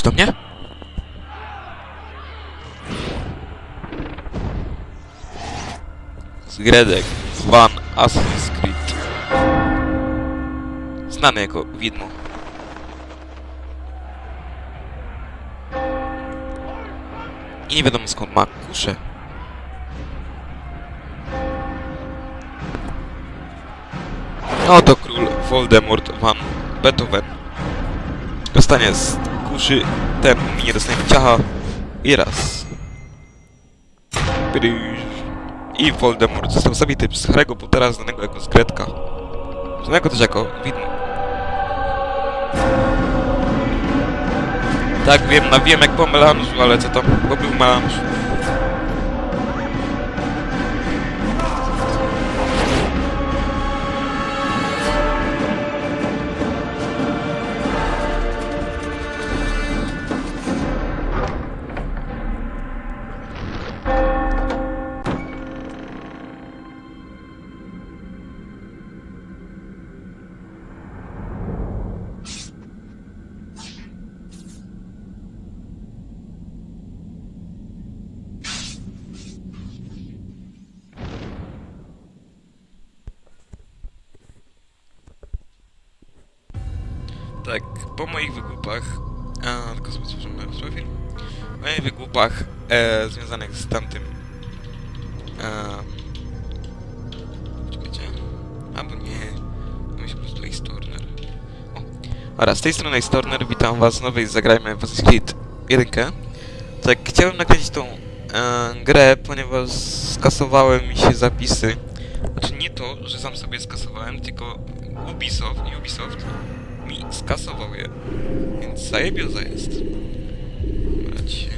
coś do mnie? Zgredek Van Assassin's. Znany jako widmo. I nie wiadomo skąd ma kuszę. Oto król Voldemort van Beethoven. Dostanie z kuszy, ten minie dostanie ciacha i raz. I Voldemort został zabity przez Harry'ego Pottera znanego jako Zgredka. Znanego też jako widmo. Tak, wiem, na wiem jak po melanżu, ale co tam, bo był melanż. Tak, po moich wygłupach, a, tylko sobie stworzymy profil, po moich wygłupach e, związanych z tamtym, e, czekajcie, albo nie, to się po prostu Ace Turner. O, oraz z tej strony Ace Turner, witam was w nowej Zagrajmy w Assassin's Creed 1. Tak, chciałem nakręcić tą e, grę, ponieważ skasowałem mi się zapisy, znaczy nie to, że sam sobie skasowałem, tylko Ubisoft i Ubisoft skasował je. Więc zajebioza jest. Bracie.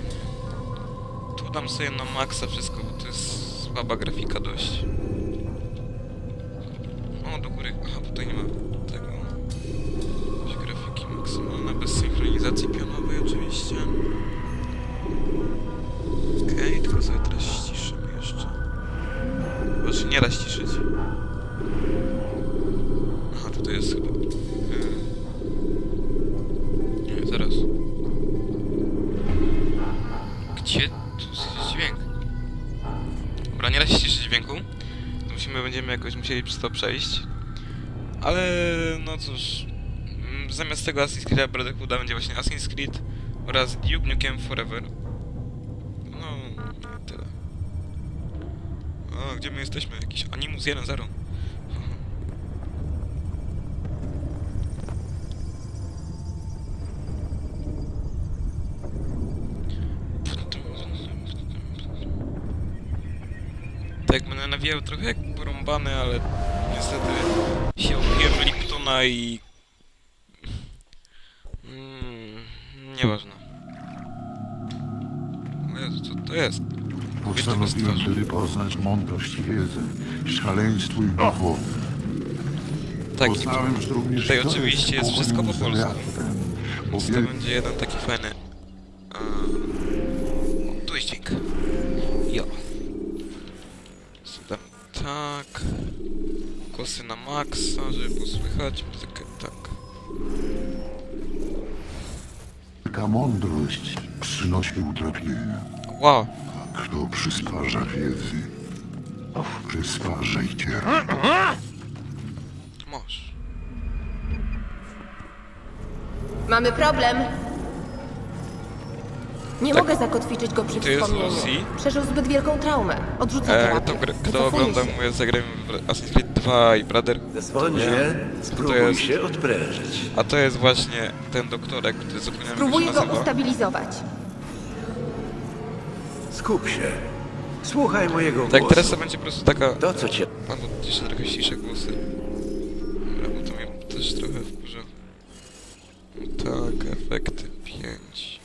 Tu dam sobie na maksa wszystko, bo to jest słaba grafika dość. O, do góry. Aha, tutaj nie ma tego. Jakieś grafiki maksymalne, bez synchronizacji pionowej oczywiście. Okej, tylko sobie teraz ściszymy jeszcze. Znaczy nie raz ciszyć. Aha, tutaj jest chyba. Jakoś musieli przez to przejść. Ale no cóż. mm, Zamiast tego Assassin's Creed Brotherhooda będzie właśnie Assassin's Creed oraz Duke Nukem Forever. No, tyle. O, gdzie my jesteśmy? Jakiś Animus 1.0. Tak, będę nawijał trochę jak porąbany, ale niestety się opiłem Liptona i... Mm, nieważne. O Jezu, co to jest? Postanowiłem wtedy poznać mądrość i wiedzę, szaleństwo i duchowo. Tak, Poznałem, że również tutaj oczywiście jest wszystko po polsku. Więc to będzie jeden taki fajny... żeby posłychać muzykę tak. Wielka mądrość przynosi utrapienia. Wow. Kto przysparza wiedzy, przysparza i cierpi. Masz. Mamy problem. Nie Tak. mogę zakotwiczyć go przy To jest wspomnieniu. Lucy. Przeżył zbyt wielką traumę. Odrzuca E, terapię. to, gr- kto Wycofuje ogląda się. moje zagrajmy w Assassin's Creed 2 i Brother, Zbądźcie, spróbuj jest- się odprężyć. a to jest właśnie ten doktorek, który zapomniałem jak Spróbuję się go nazywa. ustabilizować. Skup się. Słuchaj mojego Tak, głosu. teraz to będzie po prostu taka... To, co cię... Pan jeszcze trochę ściszę głosy. Dobra, bo to mnie też trochę wkurza. No tak, efekty 5.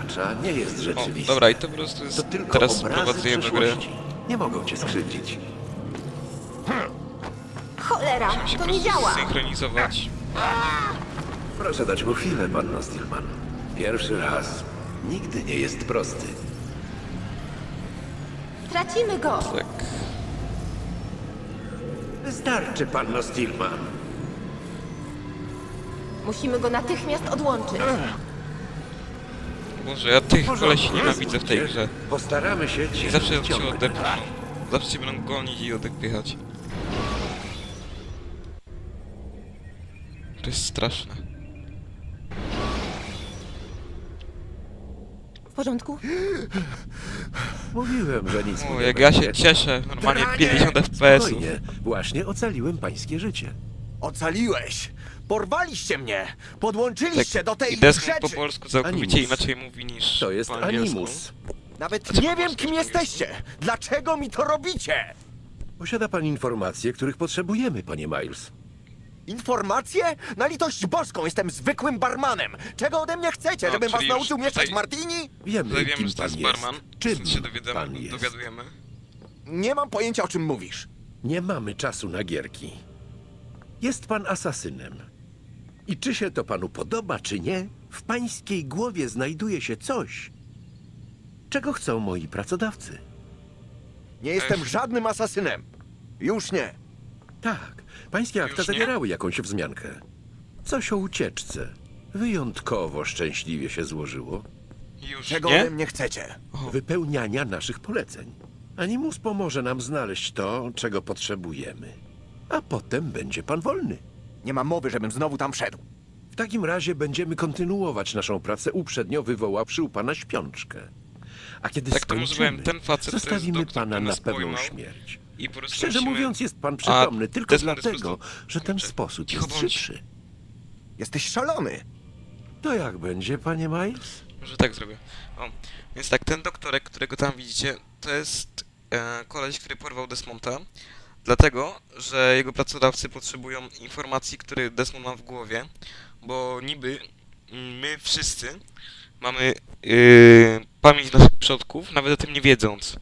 otacza, nie jest O, rzeczywiste. dobra, i to po prostu jest To tylko teraz obrazy przeszłości. Nie mogą cię skrzywdzić. Cholera, Musimy się to po nie prostu działa. synchronizować. Proszę dać mu chwilę, panno Stillman. Pierwszy raz. Nigdy nie jest prosty. Tracimy go. Tak. Wystarczy, panno Stillman. Musimy go natychmiast odłączyć. Boże, ja tych kolesi nienawidzę w tej grze. Postaramy się I zawsze cię odepchną. Zawsze cię będą gonić i odepychać. To jest straszne. W porządku? Mówiłem, że nic O, nie jak ja się będzie. cieszę, normalnie Dranie! 50 FPS-ów. Spokojnie, właśnie ocaliłem pańskie życie. Ocaliłeś! Porwaliście mnie! Podłączyliście do tej Tak, I Desmond rzeczy! po polsku całkowicie Animus. inaczej mówi niż To jest po angielsku. Animus. Nawet Znaczy, nie wiem, kim po jesteście! Dlaczego mi to robicie? Posiada pan informacje, których potrzebujemy, panie Miles. Informacje? Na litość boską, jestem zwykłym barmanem! Czego ode mnie chcecie? No, Żebym was czyli już nauczył mieszać tutaj- martini? Wiemy, Tutaj kim wiemy, że to pan jest jest. barman. Czym Czym się pan dowiadamy, jest? dowiadujemy. Nie mam pojęcia, o czym mówisz. Nie mamy czasu na gierki. Jest pan asasynem. I czy się to panu podoba, czy nie, w pańskiej głowie znajduje się coś, czego chcą moi pracodawcy. Nie jestem Ech. żadnym asasynem. Już nie. Tak, pańskie akta Już nie? zawierały jakąś wzmiankę. Coś o ucieczce. Wyjątkowo szczęśliwie się złożyło. Już Czego nie? ode mnie chcecie? Wypełniania naszych poleceń. Animus pomoże nam znaleźć to, czego potrzebujemy. A potem będzie pan wolny. Nie ma mowy, żebym znowu tam szedł. W takim razie będziemy kontynuować naszą pracę uprzednio wywoławszy u pana śpiączkę. A kiedy Tak to skończymy, ten facet to jest zostawimy doktor, pana który na nas pewną pojmał. śmierć. I po prostu Szczerze musimy... mówiąc, jest pan przytomny tylko Desmond jest dlatego, prostu- że ten sposób cicho jest bądź. szybszy. Jesteś szalony. To jak będzie, panie Miles? Może tak zrobię. O, więc tak, ten doktorek, którego tam widzicie, to jest e, koleś, który porwał Desmonta, dlatego, że jego pracodawcy potrzebują informacji, które Desmond ma w głowie, bo niby my wszyscy mamy yy, pamięć naszych przodków, nawet o tym nie wiedząc.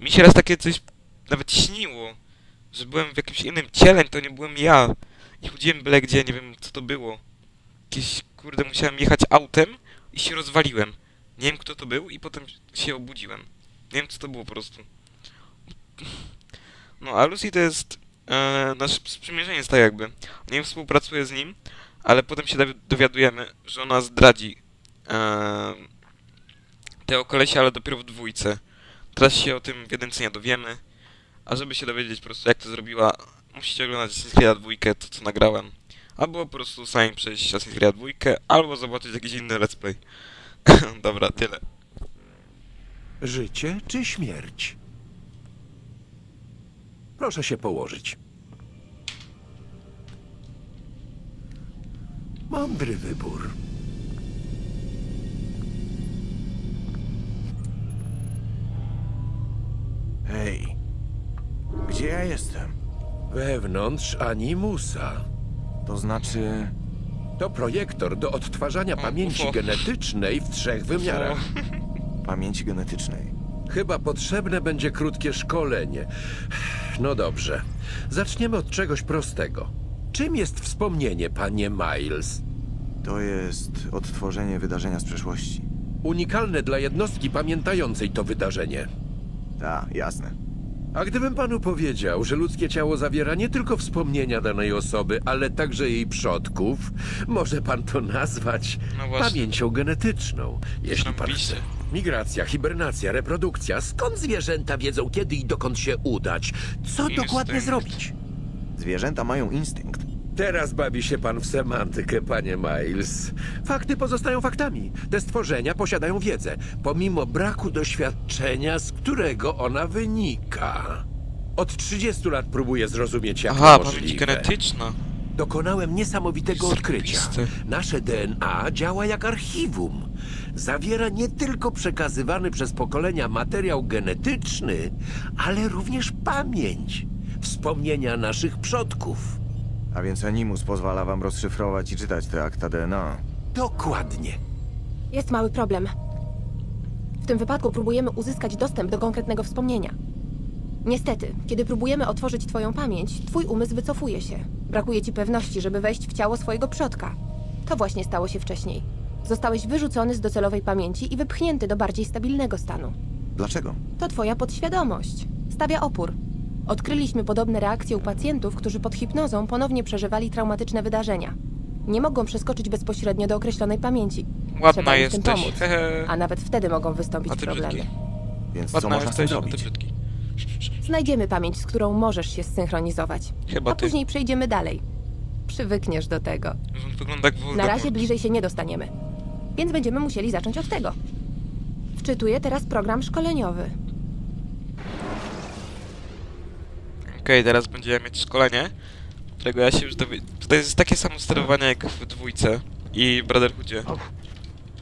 Mi się raz takie coś nawet śniło, że byłem w jakimś innym ciele, to nie byłem ja. I chodziłem byle gdzie, nie wiem co to było. Jakieś, kurde, musiałem jechać autem i się rozwaliłem. Nie wiem kto to był i potem się obudziłem. Nie wiem co to było po prostu. No, a Lucy to jest e, nasz sprzymierzeniec tak jakby. Nie współpracuje z nim, ale potem się dowi- dowiadujemy, że ona zdradzi e, tego kolesia, ale dopiero w dwójce. Teraz się o tym w jedynce nie dowiemy. A żeby się dowiedzieć po prostu jak to zrobiła, musicie oglądać Assassin's Creed 2, to co nagrałem. Albo po prostu sami przejść Assassin's Creed 2, albo zobaczyć jakiś inny let's play. Dobra, tyle. Życie czy śmierć? Proszę się położyć. Mądry wybór. Hej. Gdzie ja jestem? Wewnątrz Animusa. To znaczy... To projektor do odtwarzania pamięci genetycznej w trzech wymiarach. pamięci genetycznej. Chyba potrzebne będzie krótkie szkolenie. No dobrze. Zaczniemy od czegoś prostego. Czym jest wspomnienie, panie Miles? To jest odtworzenie wydarzenia z przeszłości. Unikalne dla jednostki pamiętającej to wydarzenie. Tak, jasne. A gdybym panu powiedział, że ludzkie ciało zawiera nie tylko wspomnienia danej osoby, ale także jej przodków, może pan to nazwać No właśnie. pamięcią genetyczną, jeśli pan chce. Migracja, hibernacja, reprodukcja. Skąd zwierzęta wiedzą, kiedy i dokąd się udać? Co Instynkt. dokładnie zrobić? Zwierzęta mają instynkt. Teraz bawi się pan w semantykę, panie Miles. Fakty pozostają faktami. Te stworzenia posiadają wiedzę, pomimo braku doświadczenia, z którego ona wynika. Od 30 lat próbuję zrozumieć, jak Aha, to pamięć możliwe. genetyczna. Dokonałem niesamowitego odkrycia. Nasze DNA działa jak archiwum. Zawiera nie tylko przekazywany przez pokolenia materiał genetyczny, ale również pamięć, wspomnienia naszych przodków. A więc Animus pozwala wam rozszyfrować i czytać te akta DNA. Dokładnie. Jest mały problem. W tym wypadku próbujemy uzyskać dostęp do konkretnego wspomnienia. Niestety, kiedy próbujemy otworzyć twoją pamięć, twój umysł wycofuje się. Brakuje ci pewności, żeby wejść w ciało swojego przodka. To właśnie stało się wcześniej. Zostałeś wyrzucony z docelowej pamięci i wypchnięty do bardziej stabilnego stanu. Dlaczego? To twoja podświadomość. Stawia opór. Odkryliśmy podobne reakcje u pacjentów, którzy pod hipnozą ponownie przeżywali traumatyczne wydarzenia. Nie mogą przeskoczyć bezpośrednio do określonej pamięci. Ładna Trzeba im w tym jesteś. pomóc. Hehe. A nawet wtedy mogą wystąpić A ty problemy. brzydki. Więc co Ładna można z tym jesteś, a ty zrobić? brzydki. Znajdziemy pamięć, z którą możesz się zsynchronizować. Chyba A ty. później przejdziemy dalej. Przywykniesz do tego. Wygląda jak Na Voldemort. razie bliżej się nie dostaniemy. Więc będziemy musieli zacząć od tego. Wczytuję teraz program szkoleniowy. Okej, teraz będziemy mieć szkolenie, którego ja się już dowiedziałem. To jest takie samo sterowanie jak w dwójce i Brotherhoodzie.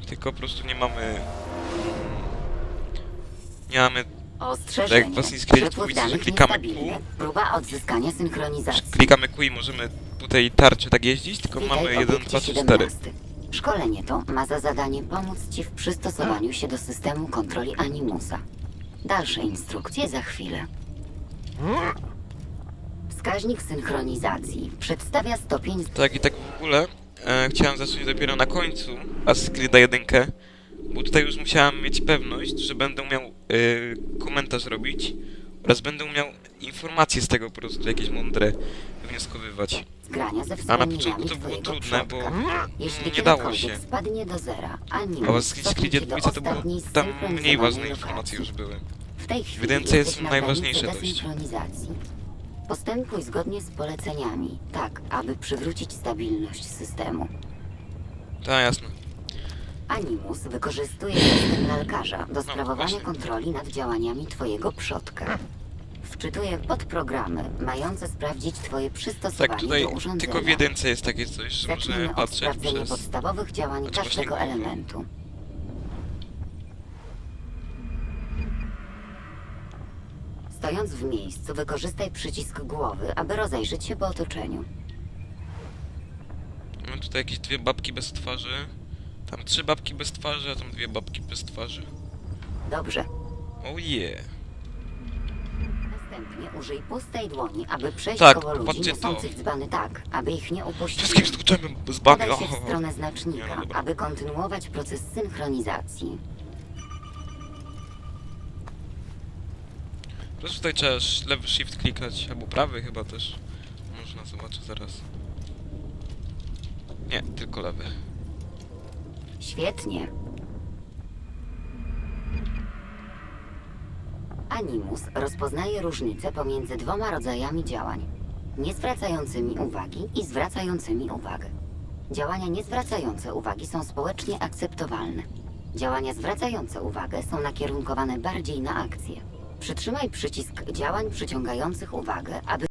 Tylko po prostu nie mamy... Nie mamy... Ostrzeżenie. Tak Creed Przepływ dwójce, że danych klikamy niestabilny. Q. Próba odzyskania synchronizacji. Klikamy Q i możemy po tej tarczy tak jeździć, tylko Witaj mamy w 1, obiekcie 2, 3, 4. 17. Szkolenie to ma za zadanie pomóc Ci w przystosowaniu się do systemu kontroli Animusa. Dalsze instrukcje za chwilę. Wskaźnik synchronizacji przedstawia stopień Tak i tak w ogóle e, chciałem zacząć dopiero na końcu Assassin's Creed'a 1, bo tutaj już musiałem mieć pewność, że będę miał e, komentarz robić oraz będę miał informacje z tego po prostu jakieś mądre wnioskowywać. zgrania ze A na początku to było trudne, bo. Jeśli nie dało się. spadnie do zera, A w Animus Assassin's cofnie Creedzie 2 to było tam mniej ważne informacje już były. W tej chwili Ewidencje jesteś są na najważniejsze granicy dość. Postępuj zgodnie z poleceniami, tak aby przywrócić stabilność systemu. Tak, jasne. Animus wykorzystuje system lalkarza do sprawowania kontroli nad działaniami Twojego przodka. Wczytuje podprogramy mające sprawdzić Twoje przystosowanie Tak, tutaj do urządzenia. tylko w jedynce jest takie coś, że możemy Zacznijmy od patrzeć sprawdzenia przez... podstawowych działań Znaczy właśnie każdego elementu. Stojąc w miejscu, wykorzystaj przycisk głowy, aby rozejrzeć się po otoczeniu. Mamy tutaj jakieś dwie babki bez twarzy. Tam trzy babki bez twarzy, a tam dwie babki bez twarzy. Dobrze. Oh yeah. Następnie użyj pustej dłoni, aby przejść Tak, koło ludzi patrzcie to. niosących dzbany tak, aby ich nie. Wszystkim stłuczemy z bany. Podaj się w O, stronę Nie, znacznika, no dobra. aby kontynuować proces synchronizacji. Po prostu tutaj trzeba sz- lewy shift klikać, albo prawy chyba też. Można zobaczyć zaraz. Nie, tylko lewy. Świetnie. Animus rozpoznaje różnicę pomiędzy dwoma rodzajami działań: niezwracającymi uwagi i zwracającymi uwagę. Działania niezwracające uwagi są społecznie akceptowalne. Działania zwracające uwagę są nakierunkowane bardziej na akcję. Przytrzymaj przycisk działań przyciągających uwagę, aby